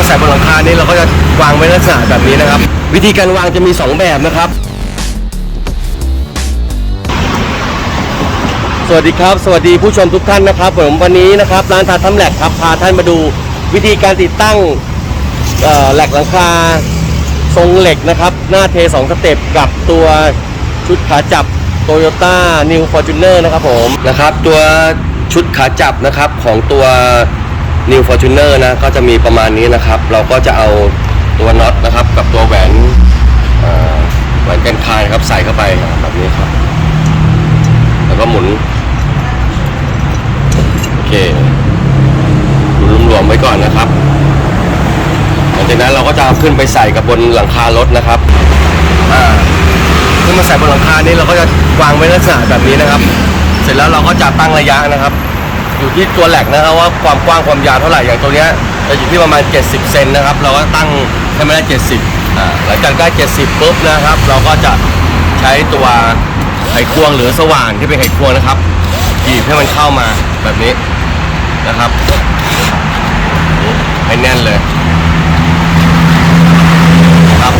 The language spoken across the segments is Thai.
มาใส่บนหลังคานี้เราก็จะวางไว้ลักษณะแบบนี้นะครับ วิธีการวางจะมีสองแบบนะครับ สวัสดีครับ สวัสดีผู้ชมทุกท่านนะครับ ผมวันนี้นะครับร้านทาทัมแหลกครับพาท่านมาดูวิธีการติดตั้งเอ่อแหลกหลังคาทรงเหล็กนะครับ หน้าเทสองสเต็ปกับตัวชุดขาจับ Toyota New Fortuner นะครับผมนะครับ ตัวชุดขาจับนะครับของตัว New Fortuner นะก็จะมีประมาณนี้นะครับ เราก็จะเอาตัวน็อตนะครับ กับตัวแหวนแหวนกันคายนครับใส่เข้าไปแบบนี้ครับ แล้วก็หมุนโอเคหมุนรวมๆไว้ก่อนนะครับหลังจากนั้นเราก็จะขึ้นไปใส่กับบนหลังคารถนะครับขึ้นมาใส่บนหลังคานี้เราก็จะวางไว้ลักษณะแบบนี้นะครับ เสร็จแล้วเราก็จะตั้งระยะนะครับ อยู่ที่ตัวแหลกนะครับว่าความกว้างความยาวเท่าไหร่อย่างตัวเนี้ยจะอยู่ที่ประมาณ 70 เซนนะครับ เราก็ตั้งให้มันได้ 70อ่าหลังจากได้ 70ปุ๊บนะครับ เราก็จะใช้ตัวไขควงหรือสว่านที่เป็นไขควงนะครับบีบให้มันเข้ามาแบบนี้นะครับให้แน่นเลยครับ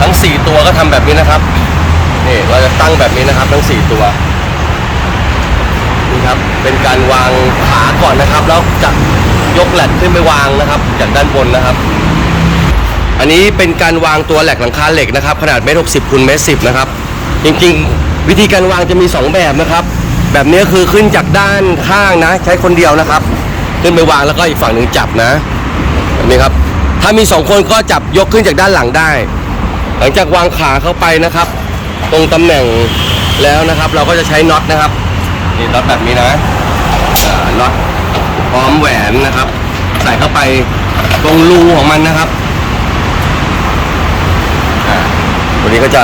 ทั้ง 4 ตัวก็ทำแบบนี้นะครับนี่เราจะตั้งแบบนี้นะครับ ทั้ง 4 ตัว ครับ เป็นการวางขาก่อนนะครับ แล้วจะยกแหลกขึ้นไปวางนะครับ จากด้านบนนะครับ อันนี้เป็นการวางตัวแหลกหลังคาเหล็กนะครับ ขนาดเมตรหกสิบคูณเมตรสิบนะครับ จริงๆ วิธีการวางจะมี 2 แบบนะครับ แบบนี้คือขึ้นจากด้านข้างนะ ใช้คนเดียวนะครับ ขึ้นไปวางแล้วก็อีกฝั่งหนึ่งจับนะแบบนี้ครับ ถ้ามี 2 คนก็จับยกขึ้นจากด้านหลังได้ หลังจากวางขาเข้าไปนะครับ ตรงตำแหน่งแล้วนะครับ เราก็จะใช้น็อตนะครับ นี่น็อตแบบนี้นะน็อตพร้อมแหวนนะครับ ใส่เข้าไปตรงรูของมันนะครับตัวนี้ก็จะ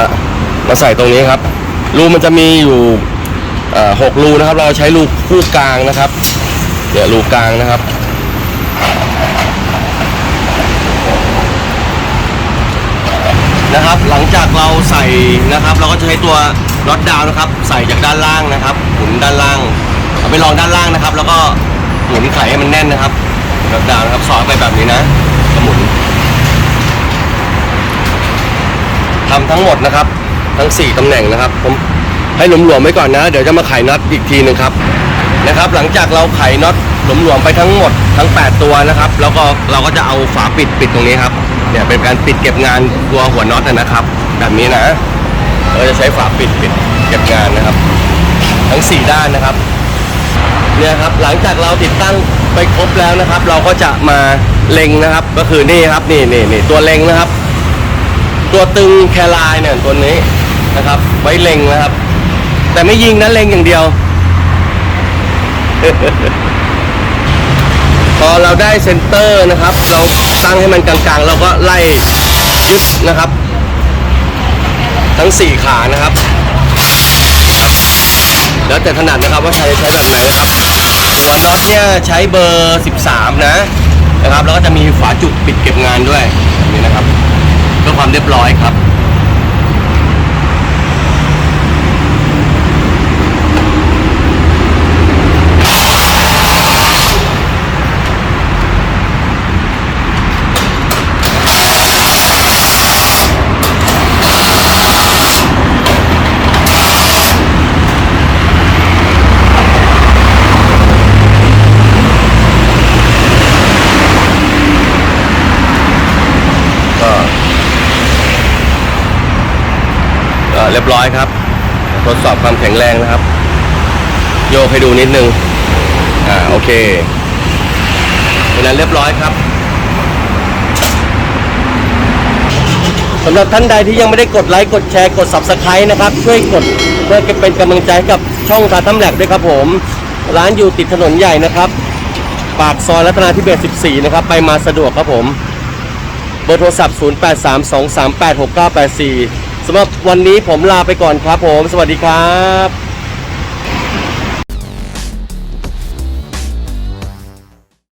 มาใส่ตรงนี้ครับ รูมันจะมีอยู่หกรูนะครับ เราใช้รูคู่กลางนะครับ เดี๋ยวรูกลางนะครับ นะครับ หลังจากเราใส่นะครับ เราก็จะใช้ตัวน็อตดาวนะครับ ใส่จากด้านล่างนะครับหมุนด้านล่างเอาไปลองด้านล่างนะครับ แล้วก็หมุนไขให้มันแน่นนะครับน็อตดาวนะครับสอดไปแบบนี้นะหมุนทำทั้งหมดนะครับ ทั้ง 4ตำแหน่งนะครับ ผมให้หลวมๆไว้ก่อนนะ เดี๋ยวจะมาไขน็อตอีกทีหนึ่งครับนะครับ หลังจากเราไขน็อตหลวมๆไปทั้งหมดทั้ง 8 ตัวนะครับ แล้วก็เราก็จะเอาฝาปิดปิดตรงนี้ครับ เนี่ยเป็นการปิดเก็บงานตัวหัวน็อตนะครับ แบบนี้นะเราจะใช้ฝาปิดปิดเก็บงานนะครับ ทั้ง 4 ด้านนะครับเนี่ยครับหลังจากเราติดตั้งไปครบแล้วนะครับ เราก็จะมาเล็งนะครับ ก็คือนี่ครับนี่นี่นี่ตัวเล็งนะครับ ตัวตึงแคลายเนี่ยตัวนี้นะครับ ไว้เล็งนะครับ แต่ไม่ยิงนะเล็งอย่างเดียว พอเราได้เซนเตอร์นะครับ เรา ตั้งให้มันกลางๆ แล้วก็ไล่ยึดนะครับ ทั้ง 4 ขานะครับ แล้วแต่ถนัดนะครับว่าใช้ใช้แบบไหนนะครับหัวน็อตเนี่ยใช้เบอร์ 13 นะนะครับ แล้วก็จะมีฝาจุกปิดเก็บงานด้วยแบบนี้นะครับเพื่อความเรียบร้อยครับ ก็ก็ เรียบร้อยครับ ทดสอบความแข็งแรงนะครับ โยกให้ดูนิดนึง อ่าโอเคเป็นนั้นเรียบร้อยครับสำหรับท่านใดที่ยังไม่ได้กดไลค์กดแชร์กด subscribe นะครับ ช่วยกดเพื่อเป็นกำลังใจให้กับช่องทาทัมแหลกด้วยครับผม ร้านอยู่ติดถนนใหญ่นะครับ ปากซอยรัตนาธิเบศ14 นะครับ ไปมาสะดวกครับผม เบอร์โทรศัพท์ 0832386984 สำหรับวันนี้ผมลาไปก่อนครับผม สวัสดีครับ